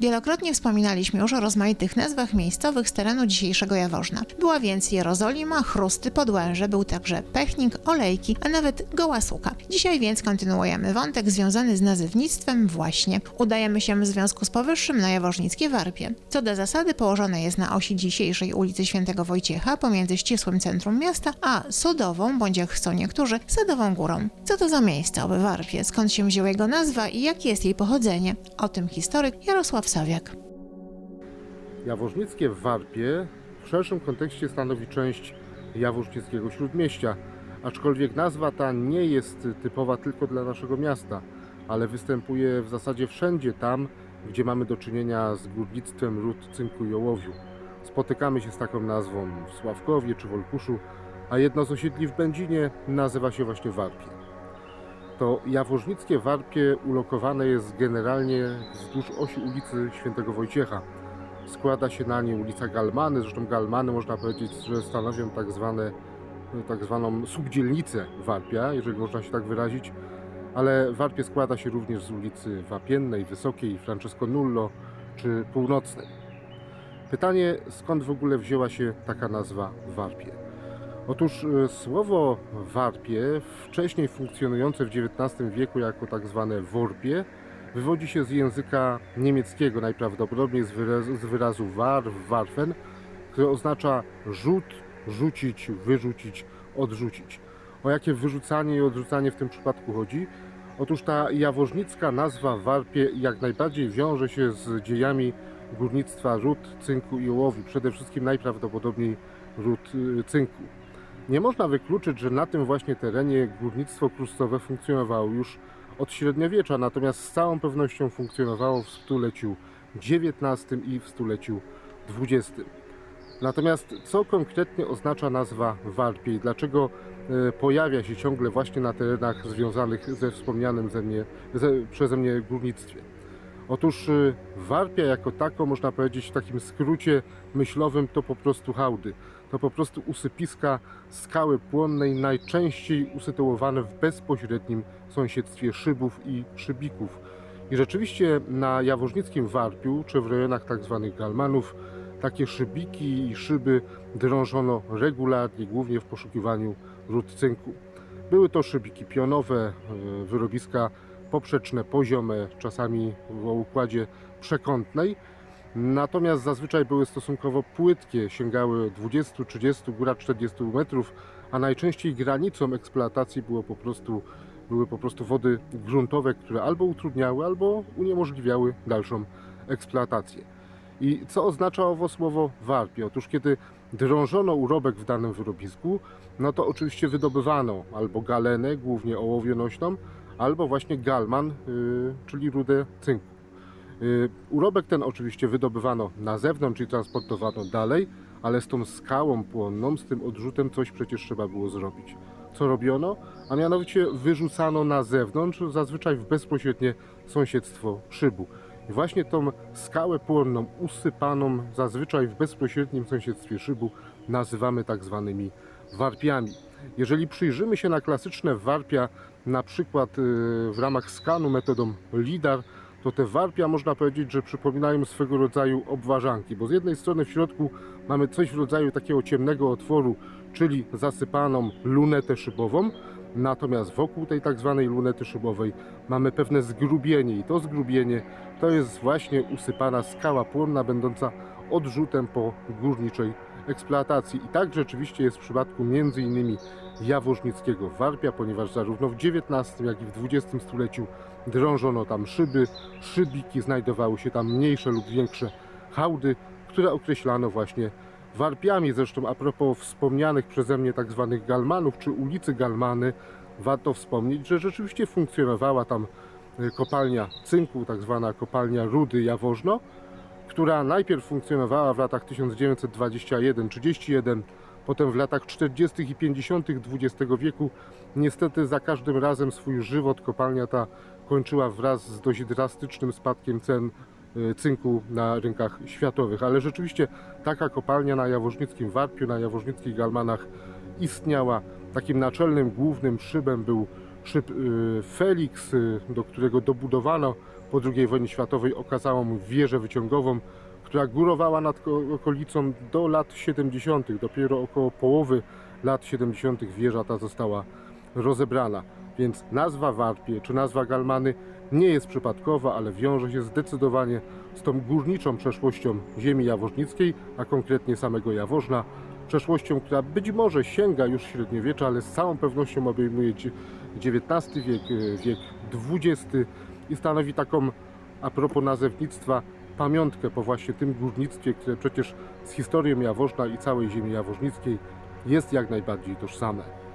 Wielokrotnie wspominaliśmy już o rozmaitych nazwach miejscowych z terenu dzisiejszego Jaworzna. Była więc Jerozolima, Chrusty, Podłęże, był także Pechnik, Olejki, a nawet Goła Suka. Dzisiaj więc kontynuujemy wątek związany z nazywnictwem właśnie. Udajemy się w związku z powyższym na Jaworznickie Warpie. Co do zasady położone jest na osi dzisiejszej ulicy Świętego Wojciecha pomiędzy ścisłym centrum miasta a Sodową, bądź jak chcą niektórzy, Sadową Górą. Co to za miejsce oby Warpie, skąd się wzięła jego nazwa i jakie jest jej pochodzenie? O tym historyk Jarosław Sawiak. Jaworznickie w Warpie w szerszym kontekście stanowi część Jaworznickiego Śródmieścia, aczkolwiek nazwa ta nie jest typowa tylko dla naszego miasta, ale występuje w zasadzie wszędzie tam, gdzie mamy do czynienia z górnictwem ród cynku i ołowiu. Spotykamy się z taką nazwą w Sławkowie czy Wolkuszu, a jedno z osiedli w Będzinie nazywa się właśnie Warpie. To Jaworznickie Warpie ulokowane jest generalnie wzdłuż osi ulicy Świętego Wojciecha, składa się na nie ulica Galmany. Zresztą Galmany można powiedzieć, że stanowią tak, zwane, tak zwaną subdzielnicę Warpia, jeżeli można się tak wyrazić. Ale Warpie składa się również z ulicy Wapiennej, Wysokiej, Francesco Nullo czy Północnej. Pytanie, skąd w ogóle wzięła się taka nazwa Warpie? Otóż e, słowo Warpie, wcześniej funkcjonujące w XIX wieku jako tak zwane Worpie, wywodzi się z języka niemieckiego najprawdopodobniej z wyrazu, z wyrazu war, warfen, który oznacza rzut, rzucić, wyrzucić, odrzucić. O jakie wyrzucanie i odrzucanie w tym przypadku chodzi? Otóż ta jaworznicka nazwa Warpie jak najbardziej wiąże się z dziejami górnictwa ród, cynku i ołowiu, przede wszystkim najprawdopodobniej ród y, cynku. Nie można wykluczyć, że na tym właśnie terenie górnictwo kruszcowe funkcjonowało już od średniowiecza, natomiast z całą pewnością funkcjonowało w stuleciu XIX i w stuleciu XX. Natomiast co konkretnie oznacza nazwa Warpie i dlaczego e, pojawia się ciągle właśnie na terenach związanych ze wspomnianym ze mnie, ze, przeze mnie górnictwie? Otóż e, Warpia jako tako, można powiedzieć w takim skrócie myślowym, to po prostu hałdy. To po prostu usypiska skały płonnej, najczęściej usytuowane w bezpośrednim sąsiedztwie szybów i szybików. I rzeczywiście na jaworznickim Warpiu, czy w rejonach tzw. galmanów, takie szybiki i szyby drążono regularnie, głównie w poszukiwaniu ród cynku. Były to szybiki pionowe, e, wyrobiska poprzeczne, poziome, czasami o układzie przekątnej. Natomiast zazwyczaj były stosunkowo płytkie, sięgały 20-30, góra 40 metrów, a najczęściej granicą eksploatacji było po prostu, były po prostu wody gruntowe, które albo utrudniały, albo uniemożliwiały dalszą eksploatację. I co oznacza owo słowo warpie? Otóż kiedy drążono urobek w danym wyrobisku, no to oczywiście wydobywano albo galenę, głównie ołowionośną, albo właśnie galman, yy, czyli rudę cynku. Yy, Urobek ten oczywiście wydobywano na zewnątrz, czyli transportowano dalej, ale z tą skałą płonną, z tym odrzutem coś przecież trzeba było zrobić. Co robiono? A mianowicie wyrzucano na zewnątrz, zazwyczaj w bezpośrednie sąsiedztwo szybu. I właśnie tą skałę płonną, usypaną zazwyczaj w bezpośrednim sąsiedztwie szybu, nazywamy tak zwanymi warpiami. Jeżeli przyjrzymy się na klasyczne warpia, na przykład y, w ramach skanu metodą LIDAR, to te warpia można powiedzieć, że przypominają swego rodzaju obwarzanki, bo z jednej strony w środku mamy coś w rodzaju takiego ciemnego otworu, czyli zasypaną lunetę szybową, natomiast wokół tej tak zwanej lunety szybowej mamy pewne zgrubienie i to zgrubienie to jest właśnie usypana skała płonna, będąca odrzutem po górniczej eksploatacji. I tak rzeczywiście jest w przypadku innymi Jaworznickiego Warpia, ponieważ zarówno w XIX, jak i w XX stuleciu drążono tam szyby, szybiki, znajdowały się tam mniejsze lub większe hałdy, które określano właśnie warpiami. Zresztą a propos wspomnianych przeze mnie tak zwanych galmanów, czy ulicy Galmany, warto wspomnieć, że rzeczywiście funkcjonowała tam y, kopalnia cynku, tak zwana kopalnia Rudy Jaworzno, która najpierw funkcjonowała w latach 1921-31, potem w latach 40. i 50. XX wieku. Niestety za każdym razem swój żywot kopalnia ta kończyła wraz z dość drastycznym spadkiem cen y, cynku na rynkach światowych. Ale rzeczywiście taka kopalnia na Jaworznickim Warpiu, na Jaworznickich Galmanach istniała. Takim naczelnym, głównym szybem był szyb y, Felix, y, do którego dobudowano po II wojnie światowej okazałą wieżę wyciągową, która górowała nad ko- okolicą do lat 70. Dopiero około połowy lat 70. wieża ta została rozebrana. Więc nazwa Warpie czy nazwa Galmany nie jest przypadkowa, ale wiąże się zdecydowanie z tą górniczą przeszłością ziemi jaworznickiej, a konkretnie samego Jaworzna. Przeszłością, która być może sięga już średniowiecza, ale z całą pewnością obejmuje XIX wiek, wiek XX i stanowi taką, a propos nazewnictwa, pamiątkę po właśnie tym górnictwie, które przecież z historią Jaworzna i całej ziemi jaworznickiej jest jak najbardziej tożsame.